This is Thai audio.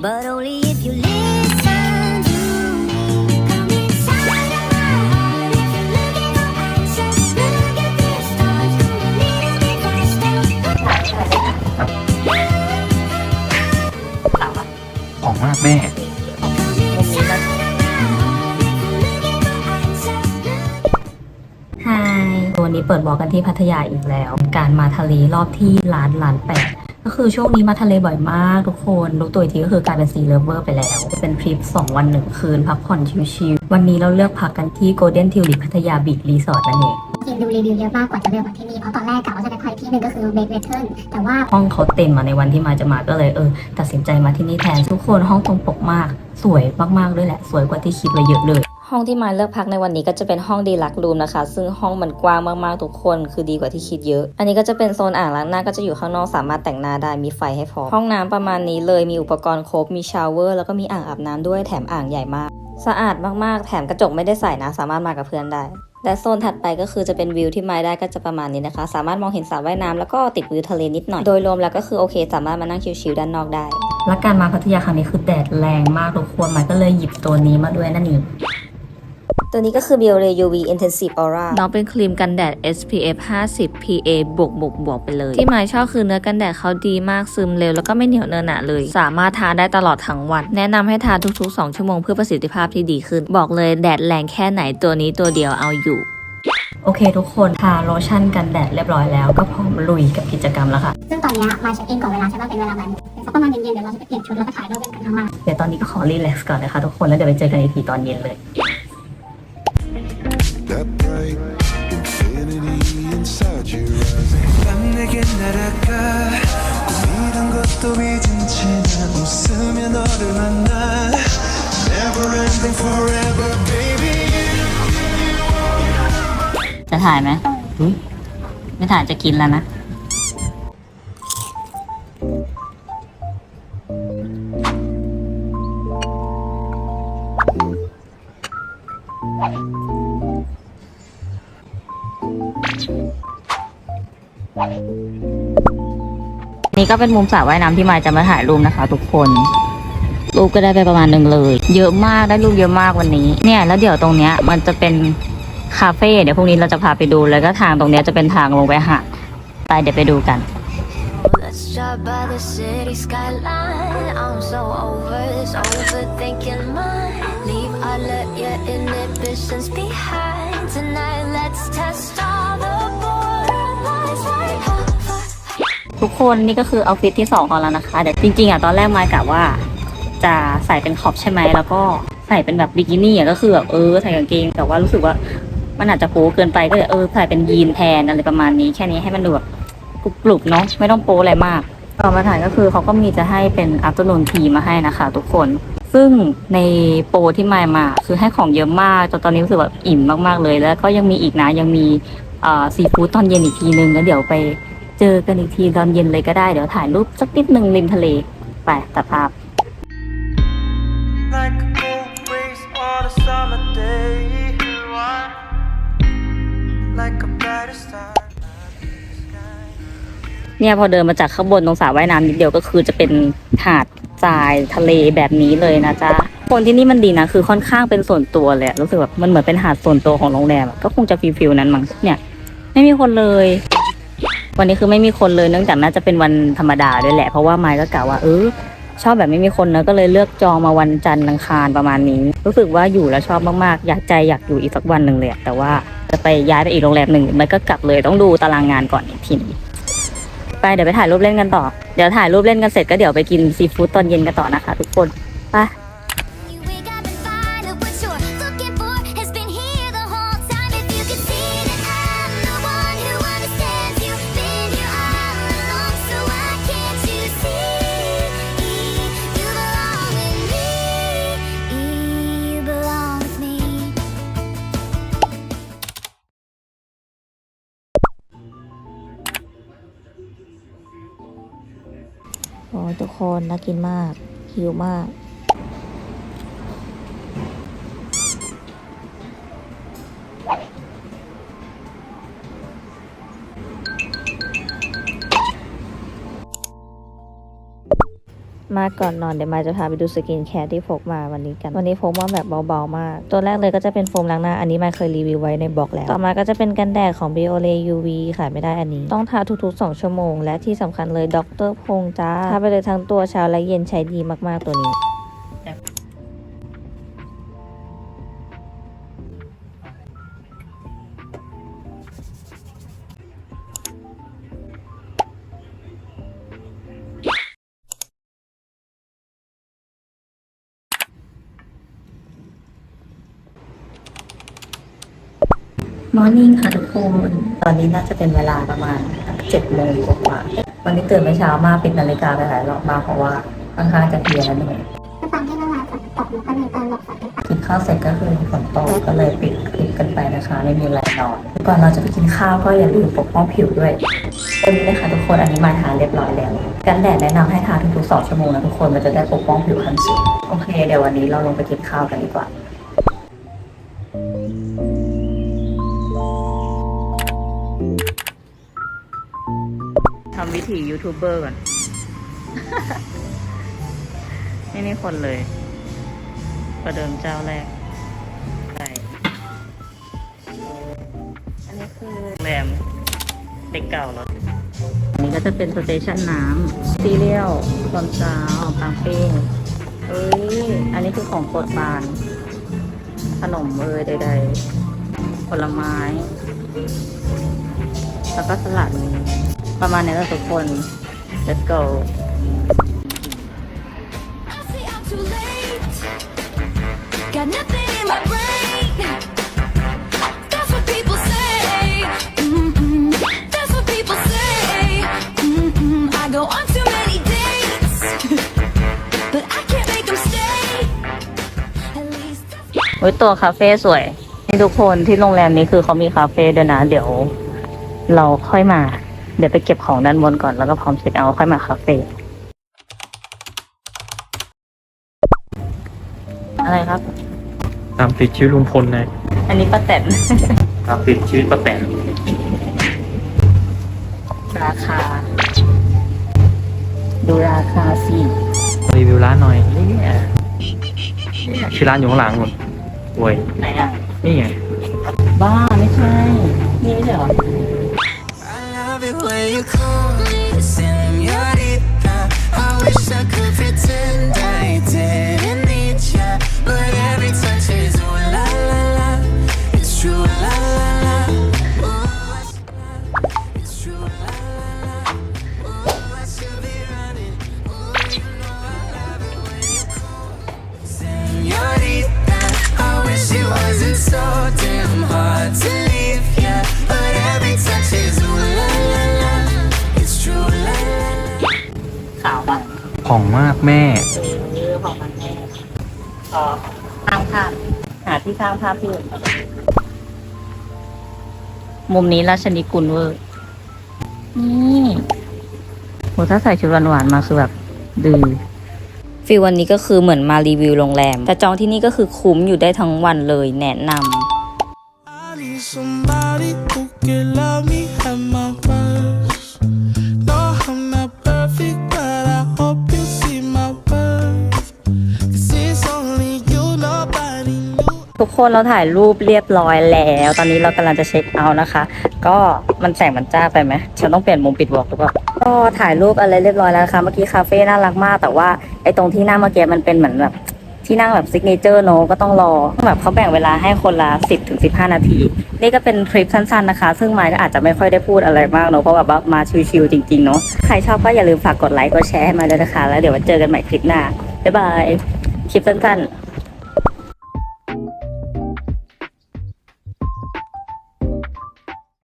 but only if you listen to me. Come inside of my heart if you look in your eyes. Just look at the stars, go a little bit faster. ของมากแม่ไฮวันนี้เปิดบอกกันที่พัทยาอีกแล้ว การมาทะเลรอบที่ล้านล้านแปด ก็คือช่วงนี้มาทะเลบ่อยมากทุกคนรู้ตัวอีกทีก็คือกลายเป็นซีเลเวอร์ไปแล้ว เป็นทริป 2 วันหนึ่งคืน พักผ่อนชิลๆวันนี้เราเลือกพักกันที่ Golden Tulip พัทยาบีชรีสอร์ทนั่นเองทีมดูรีวิวเยอะมากกว่าจะเลือกมาที่นี่เพราะตอนแรกกะว่าจะไปคอยที่หนึ่งก็คือเบ k เ r เทิร์นแต่ว่าห้องเขาเต็มมาในวันที่มาจะมาก็เลยเออตัดสินใจมาที่นี่แทนทุกคนห้องตรงปกมาก สวยมากๆด้วยแหละ สวยกว่าที่คิดไว้เยอะเลย ห้องที่มาเลือกพักในวันนี้ก็จะเป็นห้องดีลักรูมนะคะ ซึ่งห้องมันกว้างมากๆทุกคนคือดีกว่าที่คิดเยอะ อันนี้ก็จะเป็นโซนอ่างล้างหน้าก็จะอยู่ข้างนอกสามารถแต่งหน้าได้มีไฟให้พร้อมห้องน้ำประมาณนี้เลยมีอุปกรณ์ครบมีชาวเวอร์แล้วก็มีอ่างอาบน้ำด้วยแถมอ่างใหญ่มาก สะอาดมากๆ แถมกระจกไม่ได้ใส่นะ สามารถมากับเพื่อนได้และโซนถัดไปก็คือจะเป็นวิวที่มาได้ก็จะประมาณนี้นะคะ สามารถมองเห็นสระว่ายน้ำแล้วก็ติดวิวทะเลนิดหน่อย โดยรวมแล้วก็คือโอเค สามารถมานั่งชิลๆด้านนอกได้ และการมาพัทยาครั้งนี้คือแดดแรงมากทุกคนมันก็เลยหยิบตัวนี้มาด้วยนั่นเอง ตัวนี้ก็คือ Biore UV Intensive Aura น้องเป็นครีมกันแดด SPF 50 PA บวกบวกบวกไปเลย ที่หมายชอบคือเนื้อกันแดดเขาดีมากซึมเร็ว แล้วก็ไม่เหนียวเนอะหนะเลย สามารถทาได้ตลอดทั้งวัน แนะนำให้ทาทุก ๆ 2 ชั่วโมงเพื่อประสิทธิภาพที่ดีขึ้น บอกเลยแดดแรงแค่ไหนตัวนี้ตัวเดียวเอาอยู่ โอเคทุกคนทาโลชั่นกันแดดเรียบร้อยแล้ว ก็พร้อมลุยกับกิจกรรมแล้วค่ะ ซึ่งตอนเนี้ยมาเช็คอินก่อนเวลาใช่ไหมเป็นเวลาบ่ายโมงสักประมาณเย็นๆเดี๋ยวเราจะไปเปลี่ยนชุดแล้วก็ถ่ายรูปกันข้างล่างเดี๋ยวตอนนี้ก็ขอรีแลกซ์ก่อนนะคะทุกคนแล้วเดี๋ยวไปเจอกันอีกทีตอนเย็นเลย 꿈이란 것도 잊은 채나 웃으며 너를 만나 Never ending forever baby จะถ่ายไหมไม่ถ่ายจะกินแล้วนะ นี่ก็เป็นมุมสระว่ายน้ำที่มาจะมาถ่ายรูปนะคะ ทุกคน รูปก็ได้ไปประมาณหนึ่งเลย เยอะมากได้รูปเยอะมากวันนี้ เนี่ยแล้วเดี๋ยวตรงเนี้ยมันจะเป็นคาเฟ่เดี๋ยวพรุ่งนี้เราจะพาไปดูแล้วก็ทางตรงเนี้ยจะเป็นทางลงไปหาดไปเดี๋ยวไปดูกัน Let's drive by the city skyline. I'm so over this overthinking mind. Leave all of your inhibitions behind. Tonight, let's test all the ทุกคนนี่ก็คือเอาฟิตที่สองของเรานะคะ เดี๋ยวจริงๆอะตอนแรกมากะว่า จะใส่เป็นขอบใช่ไหมแล้วก็ใส่เป็นแบบบิกินี่อะก็คือแบบเออใส่กางเกง แต่ว่ารู้สึกว่ามันอาจจะโป๊เกินไปก็เลยเออใส่เป็นยีนแทนอะไรประมาณนี้แค่นี้ให้มันดูแบบกรุบๆเนาะไม่ต้องโป๊อะไรมากต่อมาถ่ายก็คือเขาก็มีจะให้เป็นอั t เ r n นูนทีมาให้นะคะ ทุกคน ซึ่งในโปรที่มามาคือให้ของเยอะมากจนตอนนี้รู้สึกแบบอิ่มมากๆเลย แล้วก็ยังมีอีกนะยังมีซีฟู้ดตอนเย็นอีกทีนึงแล้วเดี๋ยวไป เจอกันอีกทีตอนเย็นเลยก็ได้ เดี๋ยวถ่ายรูปสักนิดหนึ่งริมทะเล ไปตัดภาพ Like a cold breeze on a summer day Like a brighter star เนี่ยพอเดินมาจากข้างบนตรงสระว่ายน้ำนิดเดียวก็คือจะเป็นหาดทรายทะเลแบบนี้เลยนะจ๊ะ คนที่นี่มันดีนะ คือค่อนข้างเป็นส่วนตัวเลยอะรู้สึกแบบมันเหมือนเป็นหาดส่วนตัวของโรงแรมอะก็คงจะฟิลฟิลนั้นมั้งเนี่ย ไม่มีคนเลย วันนี้คือไม่มีคนเลยเนื่องจากน่าจะเป็นวันธรรมดาด้วยแหละ เพราะว่าไมค์ก็กล่าวว่า เออชอบแบบไม่มีคนเนอะก็เลยเลือกจองมาวันจันทร์อังคารประมาณนี้ รู้สึกว่าอยู่แล้วชอบมากๆ อยากใจอยากอยู่อีกสักวันหนึ่งเลยแต่ว่าจะไปย้ายไปอีกโรงแรมหนึ่งมันก็กลับเลยต้องดูตารางงานก่อนอีกทีนึงไปเดี๋ยวไปถ่ายรูปเล่นกันต่อ เดี๋ยวถ่ายรูปเล่นกันเสร็จก็เดี๋ยวไปกินซีฟู้ดตอนเย็นกันต่อนะคะ ทุกคนไป โอ้ทุกคนน่ากินมากหิวมาก มาก่อนนอนเดี๋ยวมาจะพาไปดูสกินแคร์ที่พกมาวันนี้กัน วันนี้พกมาแบบเบาๆมาก ตัวแรกเลยก็จะเป็นโฟมล้างหน้า อันนี้มาเคยรีวิวไว้ในบล็อกแล้ว ต่อมาก็จะเป็นกันแดดของ Biore UV ขายไม่ได้อันนี้ ต้องทาทุกๆ 2 ชั่วโมง และที่สำคัญเลยดรพงจ้าทาไปเลยทั้งตัวเช้าและเย็นใช้ดีมากๆตัวนี้ มอร์นิ่งค่ะทุกคน ตอนนี้น่าจะเป็นเวลาประมาณเจ็ดโมงกว่าๆวันนี้ตื่นไม่เช้ามากปิดนาฬิกาไปหลายรอบมากเพราะว่าค่อนข้างจะเพลียแล้วเหนื่อยก็ตอนที่เมื่อวานฝนตกแล้วก็เลยตอนหลบฝนไปกินข้าวเสร็จก็คือฝนตกก็เลยปิดคลิปกันไปนะคะ ไม่มีอะไรนอนก่อนเราจะไปกินข้าวก็อย่าลืมปกป้องผิวด้วยตัวนี้นะคะทุกคนอันนี้มาทานเรียบร้อยแล้วกันแดดแนะนำให้ทาทุกๆสองชั่วโมงนะทุกคนมันจะได้ปกป้องผิวขั้นสูงโอเค เดี๋ยววันนี้เราลงไปกินข้าวกันดีกว่า ทำวิถียูทูบเบอร์ก่อน นี่นี่คนเลย ประเดิมเจ้าแรกใช่อันนี้คือโรงแรมเด็กเก่าเหรออันนี้ก็จะเป็นสเตชันน้ำซีเรียลตอนเช้าปังเป้งเอ้ย อันนี้คือของโปรดบาน ขนมเอ้ยใด ๆ ผลไม้ แล้วก็สลัด ประมาณนี้ล้ทุกคน let's go โอ้ตัวคาเฟ่สวย นี่ทุกคนที่โรงแรมนี้คือเขามีคาเฟ่ด้วยนะ เดี๋ยวเราค่อยมา เดี๋ยวไปเก็บของด้านบนก่อนแล้วก็พร้อมเช็คเอาท์ค่อยมาคาเฟ่อะไรครับ ตามติดชีวิตลุงพลนะอันนี้ป้าแตน ตามติดชีวิตป้าแตนราคา ดูราคาสิรีวิวร้านหน่อยนี่เนี่ยเนี่ยชื่อร้านอยู่ข้างหลังหมดโว้ยไหนอะ นี่ไง บ้า ผ่องมากแม่เออของมันแน่ขอข้างภาพหาที่ข้างภาพที่อื่นก่อนมุมนี้ราชนิกุลเวอร์ นี่โหถ้าใส่ชุดหวานๆมาคือแบบดื้อฟิลวันนี้ก็คือเหมือนมารีวิวโรงแรม แต่จองที่นี่ก็คือคุ้มอยู่ได้ทั้งวันเลยแนะนำ ทุกคนเราถ่ายรูปเรียบร้อยแล้ว ตอนนี้เรากำลังจะเช็คเอาท์นะคะ ก็มันแสงมันจ้าไปไหมฉันต้องเปลี่ยนมุมปิดวอล์กหรือเปล่าก็ถ่ายรูปอะไรเรียบร้อยแล้วนะคะเมื่อกี้คาเฟ่น่ารักมาก แต่ว่าไอ้ตรงที่นั่งเมื่อกี้มันเป็นเหมือนแบบที่นั่งแบบซิกเนเจอร์เนก็ต้องรอแบบเขาแบ่งเวลาให้คนละ 10ถึง15 นาที นี่ก็เป็นทริปสั้นๆนะคะ ซึ่งไมค์ก็อาจจะไม่ค่อยได้พูดอะไรมากเนอะเพราะแบบว่ามาชิลๆจริงๆเนอะใครชอบก็อย่าลืมฝากกดไลค์กดแชร์ให้มาด้วยนะคะ แล้วเดี๋ยวมาเจอกันใหม่คลิปหน้าบ๊ายบายคลิปสั้นๆ